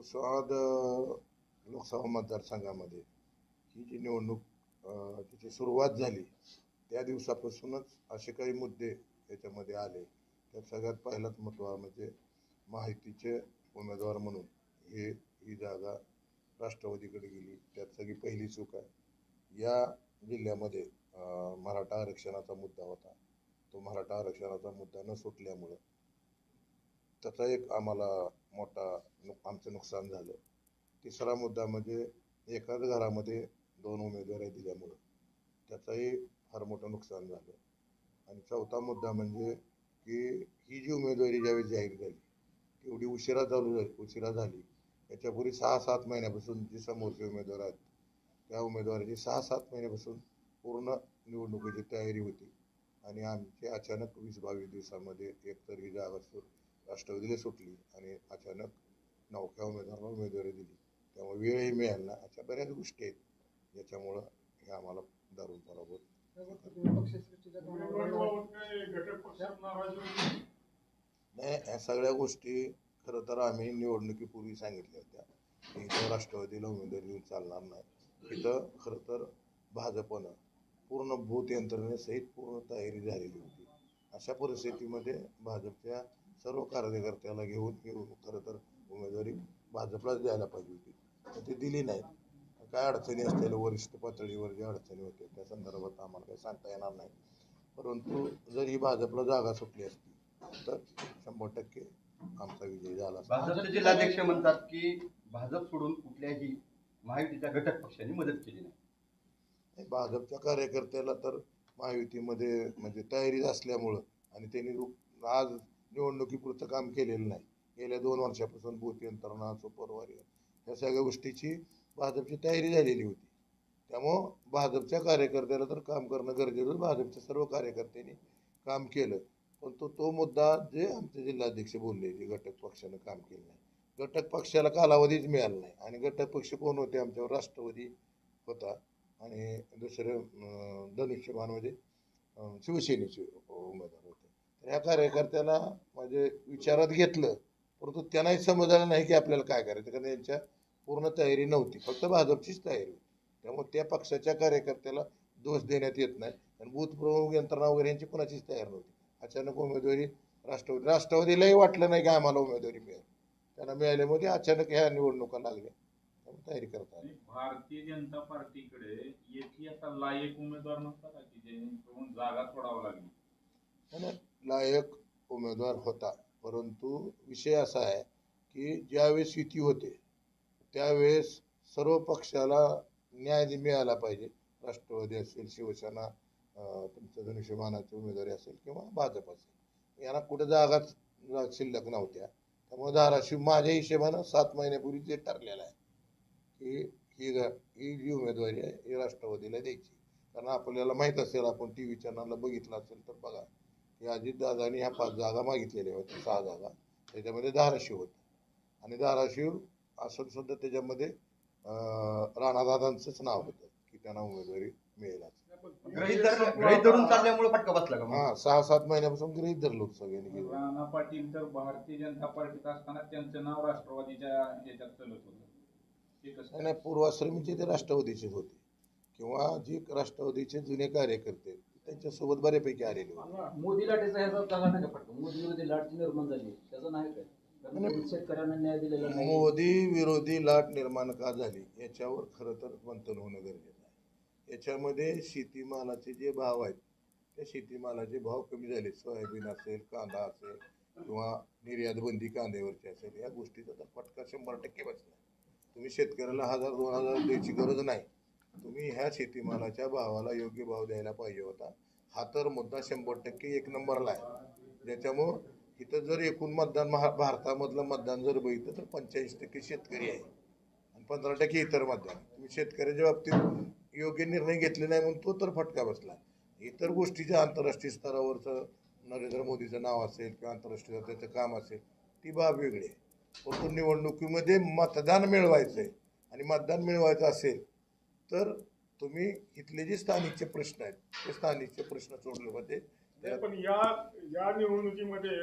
कुशाद लोकसभा मतदारसंघामध्ये ही जी निवडणूक तिची सुरुवात झाली त्या दिवसापासूनच असे काही मुद्दे याच्यामध्ये आले. त्यात सगळ्यात पहिलाच महत्त्वा म्हणजे माहितीचे उमेदवार म्हणून हे ही जागा राष्ट्रवादीकडे गेली. त्यात सगळी पहिली चूक आहे. या जिल्ह्यामध्ये मराठा आरक्षणाचा मुद्दा होता. तो मराठा आरक्षणाचा मुद्दा न सुटल्यामुळं त्याचा एक आम्हाला मोठा नु आमचं नुकसान झालं. तिसरा मुद्दा म्हणजे एकाच घरामध्ये दोन उमेदवारी दिल्यामुळं त्याचाही फार मोठं नुकसान झालं. आणि चौथा मुद्दा म्हणजे की ही जी उमेदवारी ज्यावेळी जाहीर झाली तेवढी उशिरा चालू झाली उशिरा झाली. याच्यापूर्वी सहा सात महिन्यापासून जी समोरचे उमेदवार आहेत त्या उमेदवाराची सहा सात महिन्यापासून पूर्ण निवडणुकीची तयारी होती. आणि आमचे अचानक वीस बावीस दिवसामध्ये एकतर ही जागा सु राष्ट्रवादीला सुटली आणि अचानक नौक्या उमेदवाराला उमेदवारी दिली. त्यामुळे वेळही मिळाला ना अशा बऱ्याच गोष्टी आहेत. ज्याच्यामुळं हे आम्हाला दारून पराभूत नाही ह्या सगळ्या गोष्टी खरं तर आम्ही निवडणुकीपूर्वी सांगितल्या होत्या. की इथं राष्ट्रवादीला उमेदवारी देऊन चालणार नाही. इथं खरं तर भाजपनं पूर्ण भूत यंत्रणेसहित पूर्ण तयारी झालेली होती. अशा परिस्थितीमध्ये भाजपच्या सर्व कार्यकर्त्याला घेऊन घेऊन खरं तर उमेदवारी भाजपलाच द्यायला पाहिजे होती. तर ती दिली नाही. काय अडचणी असलेल्या वरिष्ठ पातळीवर ज्या अडचणी होत्या त्या संदर्भात आम्हाला काही सांगता येणार नाही. परंतु जर ही भाजपला जागा सुटली असती तर शंभर टक्के आमचा विजय झाला. भाजपचे जिल्हाध्यक्ष म्हणतात की भाजप सोडून कुठल्याही महायुतीच्या घटक पक्षांनी मदत केली नाही. भाजपच्या कार्यकर्त्याला तर महायुतीमध्ये म्हणजे तयारीच असल्यामुळं आणि त्यांनी आज निवडणुकीपुरतं काम केलेलं नाही. गेल्या दोन वर्षापासून बूथ यंत्रणा सुपरवारी ह्या सगळ्या गोष्टीची भाजपची तयारी झालेली होती. त्यामुळं भाजपच्या कार्यकर्त्याला तर काम करणं गरजेचं भाजपच्या सर्व कार्यकर्त्यांनी काम केलं. पण तो तो मुद्दा जे आमचे जिल्हाध्यक्ष बोलले जे घटक पक्षानं काम केलं नाही. घटक पक्षाला कालावधीच मिळाला नाही. आणि घटक पक्ष कोण होते? आमच्यावर राष्ट्रवादी होता. आणि दुसरं अं, धनुष्यबाण म्हणजे शिवसेनेचे उमेदवार होते. तर ह्या कार्यकर्त्याला म्हणजे विचारात घेतलं परंतु त्यांनाही समजलं नाही की आपल्याला काय करायचं कारण यांच्या पूर्ण तयारी नव्हती. फक्त भाजपचीच तयारी होती. त्यामुळे त्या पक्षाच्या कार्यकर्त्याला दोष देण्यात येत नाही. आणि बूथ प्रमुख यंत्रणा वगैरे यांची कोणाचीच तयार नव्हती. अचानक उमेदवारी राष्ट्रवादी राष्ट्रवादीलाही वाटलं नाही की आम्हाला उमेदवारी मिळेल. त्यांना मिळाल्यामुळे अचानक ह्या निवडणुका लागल्या. त्यामुळे तयारी करता आली. आणि भारतीय जनता पार्टीकडे एकही असा लायक उमेदवार नसता का की ज्यांच्याकडून जागा सोडावं लागली? लायक उमेदवार होता. परंतु विषय असा आहे की ज्यावेळेस युती होते त्यावेळेस सर्व पक्षाला न्याय मिळाला पाहिजे. राष्ट्रवादी असेल शिवसेना तुमचं धनुष्यमानाची उमेदवारी असेल किंवा भाजप असेल. यांना कुठे जागाच शिल्लक नव्हत्या. त्यामुळे धाराशिव माझ्या हिशेबानं सात महिन्यापूर्वी जे ठरलेलं आहे की ही ही जी उमेदवारी आहे ही राष्ट्रवादीला द्यायची. कारण आपल्याला माहीत असेल आपण टी व्ही चॅनलला बघितलं असेल तर बघा. की अजितदादांनी ह्या पाच जागा मागितलेल्या होत्या सहा जागा. त्याच्यामध्ये धाराशिव होतं. आणि धाराशिव असून सुद्धा त्याच्यामध्ये राणादादांचंच नाव होतं की त्यांना उमेदवारी मिळेल असं. हा सहा सात महिन्यापासून गृहीत धरलं सगळ्यांनी की राणा पाटील तर भारतीय जनता पार्टीत असताना त्यांचं नाव राष्ट्रवादीच्या ह्याच्यात चलत होतं. ते कसं नाही पूर्वाश्रमीचे ते राष्ट्रवादीचेच होते. किंवा जे राष्ट्रवादीचे जुने कार्यकर्ते त्यांच्यासोबत बऱ्यापैकी आलेले होते मोदी लाटेचा ह्याचा झाला नाही का फटका मोदी विरोधी लाट निर्माण झाली त्याचा नाही काय? कारण नाही. कधी शेतकऱ्यांना न्याय दिलेला नाही. मोदी विरोधी लाट निर्माण का झाली? याच्यावर खरं तर मंथन होणं गरजेचं आहे. याच्यामध्ये शेतीमालाचे जे भाव आहेत त्या शेतीमालाचे भाव कमी झाले. सोयाबीन असेल कांदा असेल किंवा निर्यात बंदी कांद्यावरची असेल या गोष्टीचा तर फटका शंभर टक्के बसला. तुम्ही शेतकऱ्याला हजार दोन हजार द्यायची गरज नाही. तुम्ही ह्या शेतीमालाच्या भावाला योग्य भाव द्यायला पाहिजे होता. हा तर मुद्दा शंभर टक्के एक नंबरला आहे. ज्याच्यामुळं इथं जर एकूण मतदान महा भारतामधलं मतदान जर बघितलं तर पंच्याऐंशी टक्के शेतकरी आहे. आणि पंधरा टक्के इतर मतदान. तुम्ही शेतकऱ्याच्या बाबतीत योग्य निर्णय घेतले नाही म्हणून तो तर फटका बसला. इतर गोष्टीच्या आंतरराष्ट्रीय स्तरावरचं नरेंद्र मोदीचं नाव असेल किंवा आंतरराष्ट्रीय त्याचं काम असेल ती बाब वेगळी आहे. परंतु निवडणुकीमध्ये मतदान मिळवायचं आहे आणि मतदान मिळवायचं असेल तर तुम्ही इथले जे स्थानिकचे प्रश्न आहेत ते स्थानिकचे प्रश्न सोडले होते. पण या या निवडणुकीमध्ये